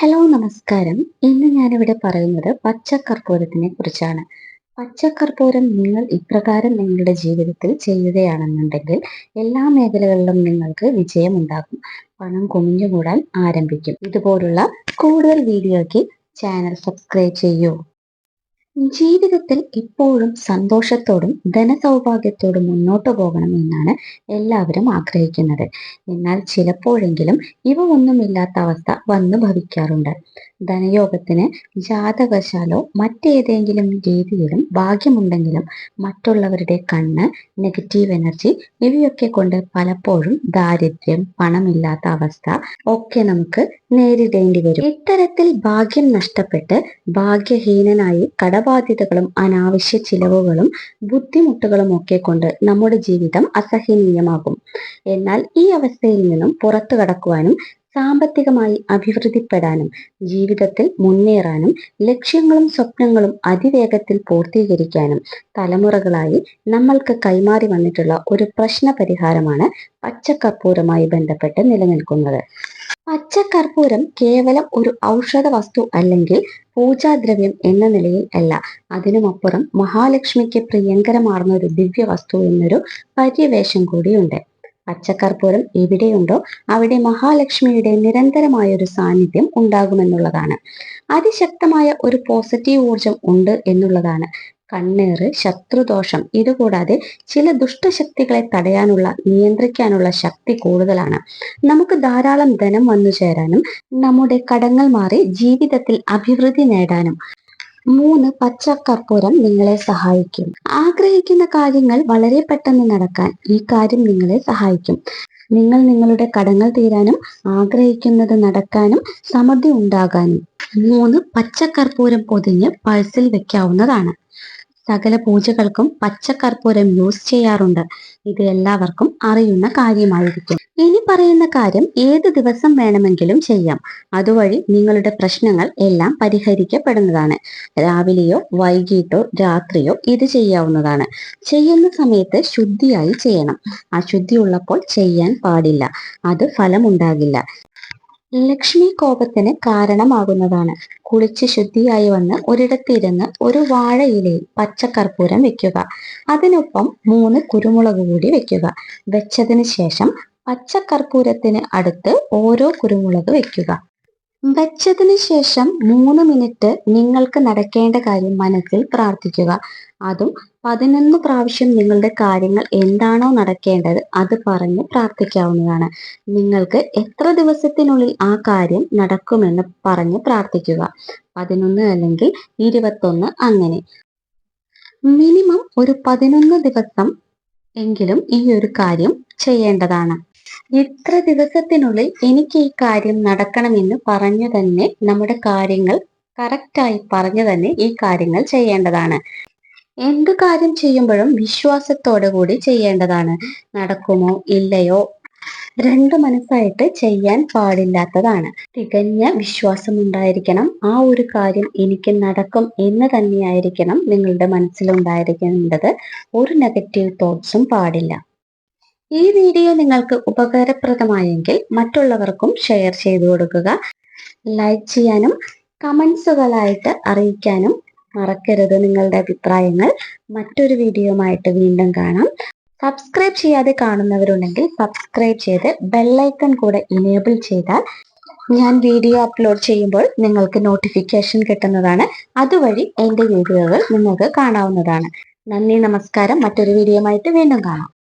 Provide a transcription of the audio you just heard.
Hello നമസ്കാരം. ഇന്ന് ഞാനിവിടെ പറയുന്നത് പച്ചക്കർപ്പൂരത്തിനെ കുറിച്ചാണ്. പച്ചക്കർപ്പൂരം നിങ്ങൾ ഇപ്രകാരം നിങ്ങളുടെ ജീവിതത്തിൽ ചെയ്യുകയാണെന്നുണ്ടെങ്കിൽ എല്ലാ മേഖലകളിലും നിങ്ങൾക്ക് വിജയം ഉണ്ടാകും പണം കുമിഞ്ഞുകൂടാൻ ആരംഭിക്കും. ഇതുപോലുള്ള കൂടുതൽ വീഡിയോയ്ക്ക് ചാനൽ സബ്സ്ക്രൈബ് ചെയ്യൂ. ജീവിതത്തിൽ എപ്പോഴും സന്തോഷത്തോടും ധനസൗഭാഗ്യത്തോടും മുന്നോട്ട് പോകണം എന്നാണ് എല്ലാവരും ആഗ്രഹിക്കുന്നത്. എന്നാൽ ചിലപ്പോഴെങ്കിലും ഇവ ഒന്നുമില്ലാത്ത അവസ്ഥ വന്നു ഭവിക്കാറുണ്ട്. ധനയോഗത്തിന് ജാതകശാലോ മറ്റേതെങ്കിലും രീതിയിലും ഭാഗ്യമുണ്ടെങ്കിലും മറ്റുള്ളവരുടെ കണ്ണ് നെഗറ്റീവ് എനർജി ഇവയൊക്കെ കൊണ്ട് പലപ്പോഴും ദാരിദ്ര്യം പണമില്ലാത്ത അവസ്ഥ ഒക്കെ നമുക്ക് നേരിടേണ്ടി വരും. ഇത്തരത്തിൽ ഭാഗ്യം നഷ്ടപ്പെട്ട് ഭാഗ്യഹീനനായി കടബാധ്യതകളും അനാവശ്യ ചിലവുകളും ബുദ്ധിമുട്ടുകളും ഒക്കെ കൊണ്ട് നമ്മുടെ ജീവിതം അസഹനീയമാകും. എന്നാൽ ഈ അവസ്ഥയിൽ നിന്നും പുറത്തു കടക്കുവാനും സാമ്പത്തികമായി അഭിവൃദ്ധിപ്പെടാനും ജീവിതത്തിൽ മുന്നേറാനും ലക്ഷ്യങ്ങളും സ്വപ്നങ്ങളും അതിവേഗത്തിൽ പൂർത്തീകരിക്കാനും തലമുറകളായി നമ്മൾക്ക് കൈമാറി വന്നിട്ടുള്ള ഒരു പ്രശ്ന പരിഹാരമാണ് പച്ചക്കർപ്പൂരമായി ബന്ധപ്പെട്ട് നിലനിൽക്കുന്നത്. പച്ചക്കർപ്പൂരം കേവലം ഒരു ഔഷധ വസ്തു അല്ലെങ്കിൽ പൂജാദ്രവ്യം എന്ന നിലയിൽ അല്ല. അതിനുമപ്പുറം മഹാലക്ഷ്മിക്ക് പ്രിയങ്കരമാർന്ന ഒരു ദിവ്യ വസ്തു എന്നൊരു പര്യവേഷം കൂടിയുണ്ട്. പച്ചക്കർപ്പൂരം എവിടെയുണ്ടോ അവിടെ മഹാലക്ഷ്മിയുടെ നിരന്തരമായ ഒരു സാന്നിധ്യം ഉണ്ടാകുമെന്നുള്ളതാണ്. അതിശക്തമായ ഒരു പോസിറ്റീവ് ഊർജം ഉണ്ട് എന്നുള്ളതാണ്. കണ്ണേറ് ശത്രുദോഷം ഇതുകൂടാതെ ചില ദുഷ്ടശക്തികളെ തടയാനുള്ള നിയന്ത്രിക്കാനുള്ള ശക്തി കൂടുതലാണ്. നമുക്ക് ധാരാളം ധനം വന്നു ചേരാനും നമ്മുടെ കടങ്ങൾ മാറി ജീവിതത്തിൽ അഭിവൃദ്ധി നേടാനും മൂന്ന് പച്ച കർപ്പൂരം നിങ്ങളെ സഹായിക്കും. ആഗ്രഹിക്കുന്ന കാര്യങ്ങൾ വളരെ പെട്ടെന്ന് നടക്കാൻ ഈ കാര്യം നിങ്ങളെ സഹായിക്കും. നിങ്ങൾ നിങ്ങളുടെ കടങ്ങൾ തീരാനും ആഗ്രഹിക്കുന്നത് നടക്കാനും സമൃദ്ധി ഉണ്ടാകാനും മൂന്ന് പച്ചക്കർപ്പൂരം പൊതിഞ്ഞ് പഴ്സിൽ വെക്കാവുന്നതാണ്. സകല പൂജകൾക്കും പച്ചക്കർപ്പൂരം യൂസ് ചെയ്യാറുണ്ട്. ഇത് എല്ലാവർക്കും അറിയുന്ന കാര്യമായിരിക്കും. ഇനി പറയുന്ന കാര്യം ഏത് ദിവസം വേണമെങ്കിലും ചെയ്യാം. അതുവഴി നിങ്ങളുടെ പ്രശ്നങ്ങൾ എല്ലാം പരിഹരിക്കപ്പെടുന്നതാണ്. രാവിലെയോ വൈകിട്ടോ രാത്രിയോ ഇത് ചെയ്യാവുന്നതാണ്. ചെയ്യുന്ന സമയത്ത് ശുദ്ധിയായി ചെയ്യണം. അശുദ്ധി ഉള്ളപ്പോൾ ചെയ്യാൻ പാടില്ല. അത് ഫലമുണ്ടാകില്ല. ലക്ഷ്മി കോപത്തിന് കാരണമാകുന്നതാണ്. കുളിച്ച് ശുദ്ധിയായി വന്ന് ഒരിടത്തിരുന്ന് ഒരു വാഴയിലയിൽ പച്ചക്കർപ്പൂരം വെക്കുക. അതിനൊപ്പം മൂന്ന് കുരുമുളക് കൂടി വെക്കുക. വെച്ചതിന് ശേഷം പച്ചക്കർപ്പൂരത്തിന് അടുത്ത് ഓരോ കുരുമുളക് വെക്കുക. വെച്ചതിന് ശേഷം മൂന്ന് മിനിറ്റ് നിങ്ങൾക്ക് നടക്കേണ്ട കാര്യം മനസ്സിൽ പ്രാർത്ഥിക്കുക. അതും പതിനൊന്ന് പ്രാവശ്യം നിങ്ങളുടെ കാര്യങ്ങൾ എന്താണോ നടക്കേണ്ടത് അത് പറഞ്ഞ് പ്രാർത്ഥിക്കാവുന്നതാണ്. നിങ്ങൾക്ക് എത്ര ദിവസത്തിനുള്ളിൽ ആ കാര്യം നടക്കുമെന്ന് പറഞ്ഞ് പ്രാർത്ഥിക്കുക. പതിനൊന്ന് അല്ലെങ്കിൽ ഇരുപത്തൊന്ന് അങ്ങനെ. മിനിമം ഒരു പതിനൊന്ന് ദിവസം എങ്കിലും ഈ ഒരു കാര്യം ചെയ്യേണ്ടതാണ്. ഇത്ര ദിവസത്തിനുള്ളിൽ എനിക്ക് ഈ കാര്യം നടക്കണമെന്ന് പറഞ്ഞു തന്നെ നമ്മുടെ കാര്യങ്ങൾ കറക്റ്റായി പറഞ്ഞു തന്നെ ഈ കാര്യങ്ങൾ ചെയ്യേണ്ടതാണ്. എന്ത് കാര്യം ചെയ്യുമ്പോഴും വിശ്വാസത്തോടു കൂടി ചെയ്യേണ്ടതാണ്. നടക്കുമോ ഇല്ലയോ? രണ്ടു മനസ്സായിട്ട് ചെയ്യാൻ പാടില്ലാത്തതാണ്. തികഞ്ഞ വിശ്വാസം ഉണ്ടായിരിക്കണം. ആ ഒരു കാര്യം എനിക്ക് നടക്കും എന്ന് തന്നെയായിരിക്കണം നിങ്ങളുടെ മനസ്സിലുണ്ടായിരിക്കേണ്ടത്. ഒരു നെഗറ്റീവ് തോട്ട്സും പാടില്ല. ഈ വീഡിയോ നിങ്ങൾക്ക് ഉപകാരപ്രദമായെങ്കിൽ മറ്റുള്ളവർക്കും ഷെയർ ചെയ്തു കൊടുക്കുക. ലൈക്ക് ചെയ്യാനും കമൻസുകളായിട്ട് അറിയിക്കാനും മറക്കരുത് നിങ്ങളുടെ അഭിപ്രായങ്ങൾ. മറ്റൊരു വീഡിയോയുമായിട്ട് വീണ്ടും കാണാം. സബ്സ്ക്രൈബ് ചെയ്യാതെ കാണുന്നവരുണ്ടെങ്കിൽ സബ്സ്ക്രൈബ് ചെയ്ത് ബെല്ലൈക്കൺ കൂടെ ഇനേബിൾ ചെയ്താൽ ഞാൻ വീഡിയോ അപ്ലോഡ് ചെയ്യുമ്പോൾ നിങ്ങൾക്ക് നോട്ടിഫിക്കേഷൻ കിട്ടുന്നതാണ്. അതുവഴി എന്റെ വീഡിയോകൾ നിങ്ങൾക്ക് കാണാവുന്നതാണ്. നന്ദി നമസ്കാരം. മറ്റൊരു വീഡിയോയുമായിട്ട് വീണ്ടും കാണാം.